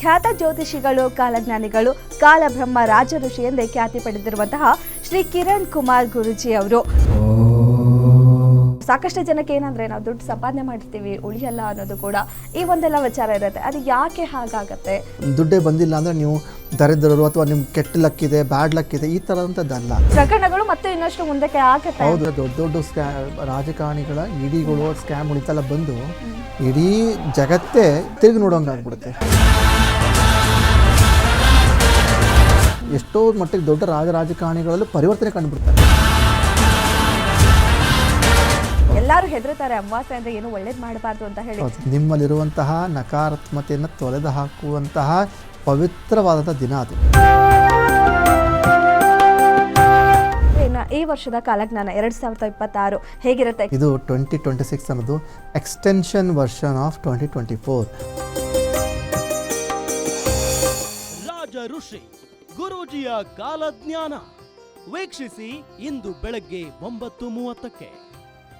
ಖ್ಯಾತ ಜ್ಯೋತಿಷಿಗಳು ಕಾಲಜ್ಞಾನಿಗಳು ಕಾಲಬ್ರಹ್ಮ ರಾಜ ಋಷಿ ಎಂದೇ ಖ್ಯಾತಿ ಪಡೆದಿರುವಂತಹ ಶ್ರೀ ಕಿರಣ್ ಕುಮಾರ್ ಗುರುಜಿ ಅವರು. ಸಾಕಷ್ಟು ಜನಕ್ಕೆ ಏನಂದ್ರೆ ನಾವು ದುಡ್ಡು ಸಂಪಾದನೆ ಮಾಡ್ತೀವಿ ಉಳಿಯಲ್ಲ ಅನ್ನೋದು ಕೂಡ ಈ ಒಂದೆಲ್ಲ ವಿಚಾರ ಇರುತ್ತೆ. ಅದು ಯಾಕೆ ಹಾಗಾಗತ್ತೆ? ದುಡ್ಡೇ ಬಂದಿಲ್ಲ ಅಂದರೆ ನೀವು ದರಿದ್ರರು ಅಥವಾ ನಿಮ್ಗೆ ಕೆಟ್ಟ ಲಕ್ ಇದೆ ಬ್ಯಾಡ್ ಲಕ್ ಇದೆ ಈ ತರದಂತದ್ದಲ್ಲ ಪ್ರಕರಣಗಳು ಮತ್ತೆ ಇನ್ನಷ್ಟು ಮುಂದಕ್ಕೆ ಆಗತ್ತೆ. ಹೌದು ದೊಡ್ಡ ದೊಡ್ಡ ಸ್ಕ್ಯಾ ರಾಜಕಾರಣಿಗಳ ಇಡಿಗಳು ಸ್ಕ್ಯಾಮ್ ಉಳಿತಲ್ಲ ಬಂದು ಇಡೀ ಜಗತ್ತೇ ತಿರುಗಿ ನೋಡೋಂಗೆ ಎಷ್ಟೋ ಮಟ್ಟಿಗೆ ದೊಡ್ಡ ರಾಜ ರಾಜಕಾರಣಿಗಳಲ್ಲೂ ಪರಿವರ್ತನೆ ಕಂಡುಬಿಡ್ತಾರೆ. ಎಲ್ಲರೂ ಹೆದರ್ತಾರೆ ಅಮಾವಾಸ್ಯೆ ಅಂದರೆ ಏನು ಒಳ್ಳೇದು ಮಾಡಬಾರ್ದು ಅಂತ ಹೇಳಿ. ನಿಮ್ಮಲ್ಲಿರುವಂತಹ ನಕಾರಾತ್ಮತೆಯನ್ನು ತೊಲೆದು ಹಾಕುವಂತಹ ಪವಿತ್ರವಾದಂಥ ದಿನ ಅದು. ಈ ವರ್ಷದ ಕಾಲಜ್ಞಾನ ಎರಡ್ ಸಾವಿರದ ಇಪ್ಪತ್ತಾರು ಹೇಗಿರುತ್ತೆ? ಇದು ಟ್ವೆಂಟಿ ಟ್ವೆಂಟಿ ಸಿಕ್ಸ್ ಅನ್ನೋದು extension version of twenty twenty four ರಾಜ ಋಷಿ. ಗುರೂಜಿಯ ಕಾಲಜ್ಞಾನ. ವೀಕ್ಷಿಸಿ ಇಂದು ಬೆಳಗ್ಗೆ ಒಂಬತ್ತು ಮೂವತ್ತಕ್ಕೆ.